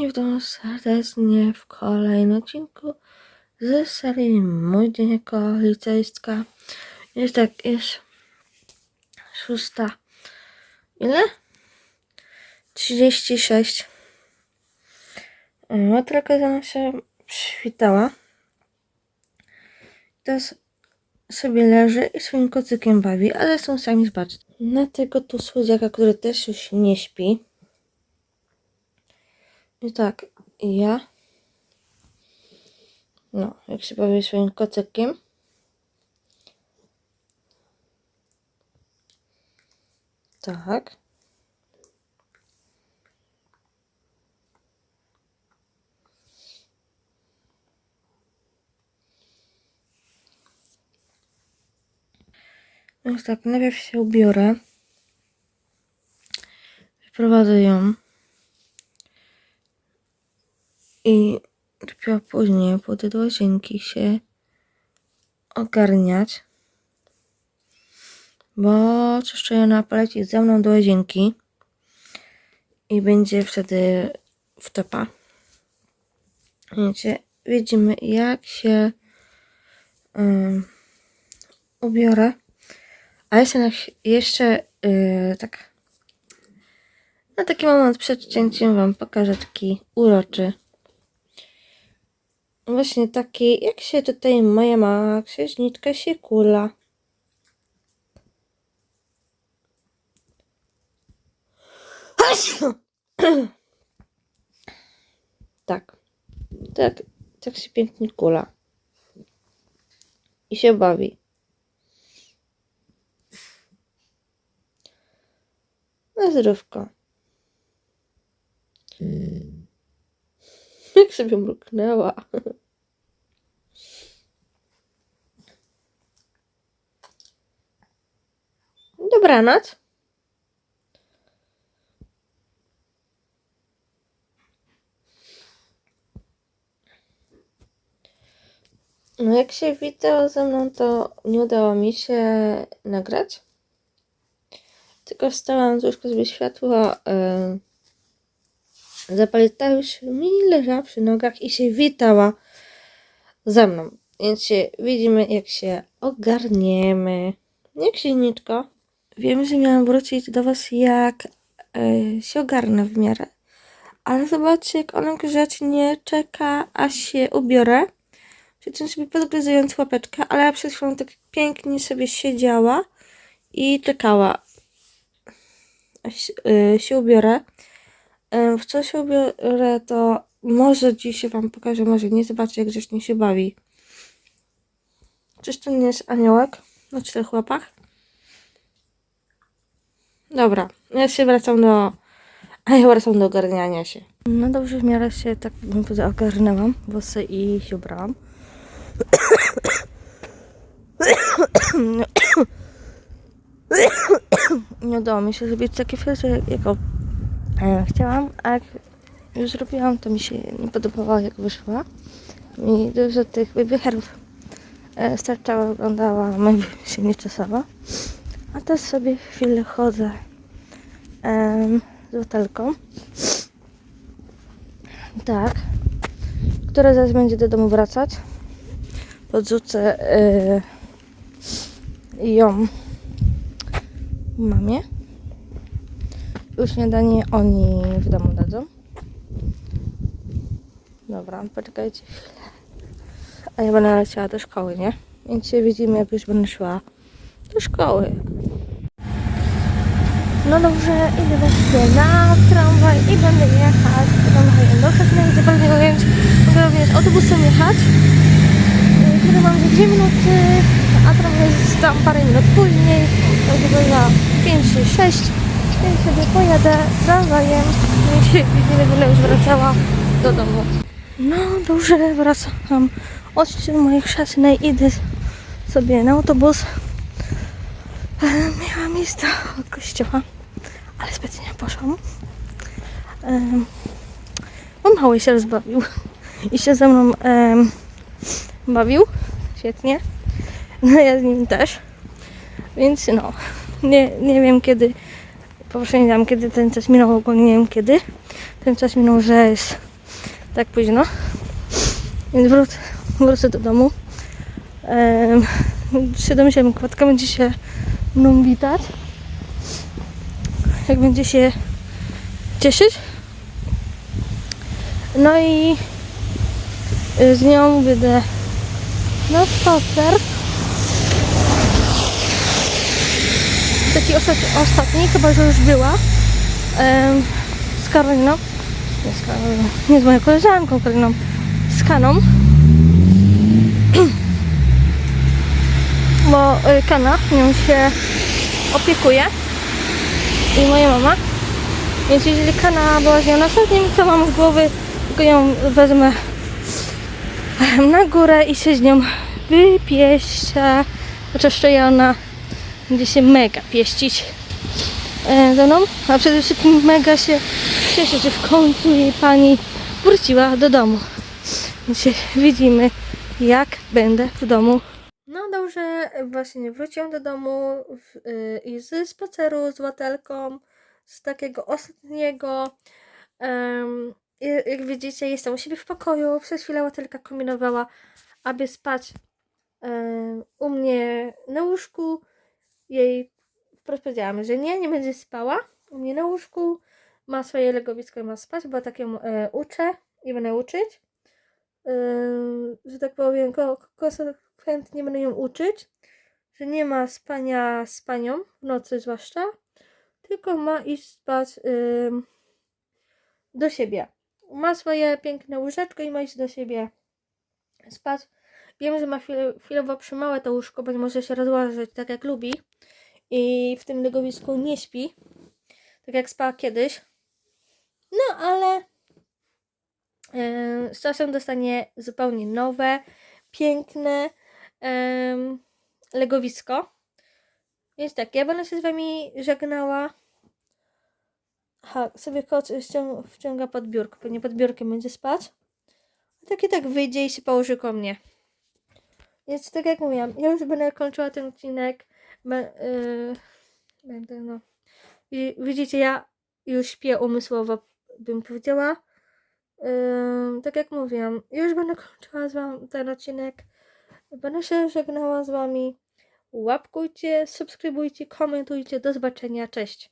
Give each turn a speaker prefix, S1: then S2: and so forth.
S1: I witam serdecznie w kolejnym odcinku z serii Mój dzień jako. Jest tak, jest szósta. Ile? 36. Matylka za mną się przywitała. Teraz sobie leży i swoim kocykiem bawi, ale są sami zobaczcie. Na tego tu słodziaka, który też już nie śpi. I tak, ja. No, jak się bawię swoim kocykiem. Tak. Więc tak, najpierw się ubiorę. Wyprowadzę ją. I dopiero później pójdę do łazienki się ogarniać. Bo czyszczona poleci ze mną do łazienki. I będzie wtedy wtopa. Wiecie, widzimy jak się ubiorę. A jeszcze, na, jeszcze yy, tak na taki moment przed cięciem wam pokażę taki uroczy. Właśnie taki, jak się tutaj moja mała księżniczka się kula. Tak. Tak, tak się pięknie kula. I się bawi. Na zdrówko. Jak sobie mruknęła. Dobranoc. No jak się witał ze mną, to nie udało mi się nagrać. Tylko wstałam z łóżka sobie światło, yy, zapalita już mi leżała przy nogach i się witała ze mną. Więc się widzimy, jak się ogarniemy. Nie, księżniczko. Wiem, że miałam wrócić do Was, jak yy, się ogarnę w miarę. Ale zobaczcie, jak ona grzecznie czeka, aż się ubiorę. Przy sobie podgryzając łapeczkę, ale ja przed chwilą tak pięknie sobie siedziała i czekała aż yy, się ubiorę. W co się ubiorę, to może dziś wam pokażę, może nie zobaczę, jak grzecznie się bawi. Czyż to nie jest aniołek na czterech łapach? Dobra, ja się wracam do... A ja wracam do ogarniania się. No dobrze, w miarę się tak ogarnęłam włosy i się ubrałam. Nie udało mi się zrobić takie fryzy, jaką e, chciałam, a jak już zrobiłam, to mi się nie podobało, jak wyszła. Mi dużo tych wybicherów e, starczało, wyglądała, mi się nie czesała. A teraz sobie chwilę chodzę z butelką. Tak. Która zaraz będzie do domu wracać. Podrzucę yy, ją mamie. Już śniadanie oni w domu dadzą. Dobra, poczekajcie chwilę. A ja będę leciała do szkoły, nie? Więc się widzimy, jak już będę szła do szkoły. No dobrze, idę właśnie na tramwaj i będę jechać tramwajem do Chesnej, zapewniając, mogę również autobusem jechać, który mam za 2 minuty, a tramwaj jest tam parę minut później, także za 5 czy 6, więc sobie pojadę tramwajem i się widzimy, będę już wracała do domu. No dobrze, wracam od ściany mojej chrzestnej, idę sobie na autobus. E, Miałam iść do kościoła, ale specjalnie poszłam. Bo mały się rozbawił i się ze mną em, bawił. Świetnie. No ja z nim też. Więc no, nie, nie wiem kiedy, po prostu nie wiem kiedy ten czas minął, ogólnie nie wiem kiedy. Ten czas minął, że jest tak późno. Więc wróc, wrócę do domu. Um, się domyślam, kładka będzie się mną witać. Jak będzie się cieszyć. No i y, z nią wyjdę na spacer. Taki ostatni, chyba że już była. Z Karoliną. Nie z Karoliną, nie z moją koleżanką Karoliną. Z Kaną. Bo y, Kana nią się opiekuje. I moja mama. Więc jeżeli Kana była z nią na ostatnim, to mam z głowy, tylko ją wezmę na górę i się z nią wypieścia. Jeszcze ona będzie się mega pieścić e, ze mną, a przede wszystkim mega się cieszę, że w końcu jej pani wróciła do domu. Się widzimy, jak będę w domu. No dobrze, właśnie wróciłam do domu y, i z spaceru z łatelką, z takiego ostatniego. I jak widzicie, jestem u siebie w pokoju. Przez chwilę łatelka kombinowała, aby spać em, u mnie na łóżku. Jej wprost powiedziałam, że nie, nie będzie spała u mnie na łóżku. Ma swoje legowisko i ma spać, bo tak ją e, uczę i będę uczyć. Em, że tak powiem, ko- konsekwentnie będę ją uczyć, że nie ma spania z panią, w nocy zwłaszcza, tylko ma iść spać ym, do siebie. Ma swoje piękne łóżeczko i ma iść do siebie spać. Wiem, że ma chwilowo przymałe to łóżko, bo nie może się rozłożyć tak jak lubi i w tym legowisku nie śpi, tak jak spała kiedyś. No ale Z czasem dostanie zupełnie nowe, piękne legowisko. Więc tak, ja będę się z Wami żegnała. Aha, sobie ścią- wciąga pod biurko, pewnie pod biurkiem będzie spać. Tak i tak wyjdzie i się położy ko mnie. Więc tak jak mówiłam, ja już będę kończyła ten odcinek. Yy, będę no. I widzicie, ja już śpię umysłowo, bym powiedziała. Ym, tak jak mówiłam, już będę kończyła z wami ten odcinek. Będę się żegnała z wami. Łapkujcie, subskrybujcie, komentujcie. Do zobaczenia. Cześć.